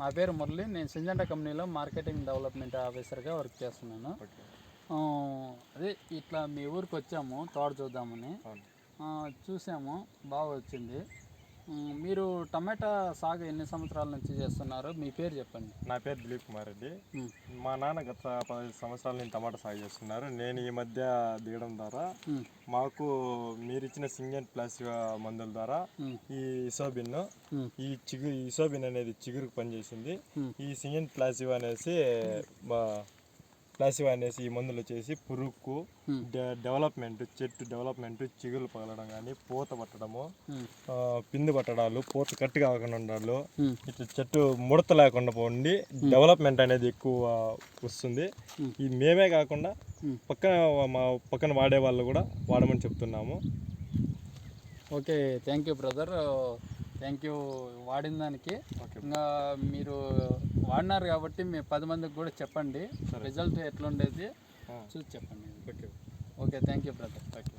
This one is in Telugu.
నా పేరు మురళి. నేను సింజంట కంపెనీలో మార్కెటింగ్ డెవలప్మెంట్ ఆఫీసర్గా వర్క్ చేస్తున్నాను. అదే ఇట్లా మీ ఊరికి వచ్చాము తోట చూద్దామని. చూసాము బాగా వచ్చింది. మీరు టమాటా సాగు ఎన్ని సంవత్సరాల నుంచి చేస్తున్నారు? మీ పేరు చెప్పండి. నా పేరు దిలీప్ కుమార్ రెడ్డి. మా నాన్న గత పది సంవత్సరాల నుంచి టమాటా సాగు చేస్తున్నారు. నేను ఈ మధ్య దిగడం ద్వారా మాకు మీరు ఇచ్చిన సింగెంట్ ప్లస్ మందుల ద్వారా ఈ ఇసోబిన్ ఈ చిగురు ఇసోబిన్ అనేది చిగురుకు పనిచేసింది. ఈ సింగెంట్ ప్లాసివ్ అనేసి ప్లాసివ్ అనేసి ఈ మందులు వచ్చేసి డె- డెవలప్మెంట్ చెట్టు డెవలప్మెంట్ చిగురు పగలడం కానీ పూత పట్టడము పిండి పట్టడాలు పూత కట్టి కాకుండా ఉండాలు. ఇట్లా చెట్టు ముడత లేకుండా పోండి. డెవలప్మెంట్ అనేది ఎక్కువ వస్తుంది. ఇది మేమే కాకుండా. పక్కన మా పక్కన వాడే వాళ్ళు కూడా వాడమని చెప్తున్నాము. Okay thank you brother. Thank you వాడిన దానికి. ఇంకా మీరు వాడినారు కాబట్టి మీ పది మందికి కూడా చెప్పండి. రిజల్ట్ ఎట్లుండేది. చూసి చెప్పండి. Okay. Okay thank you brother. Okay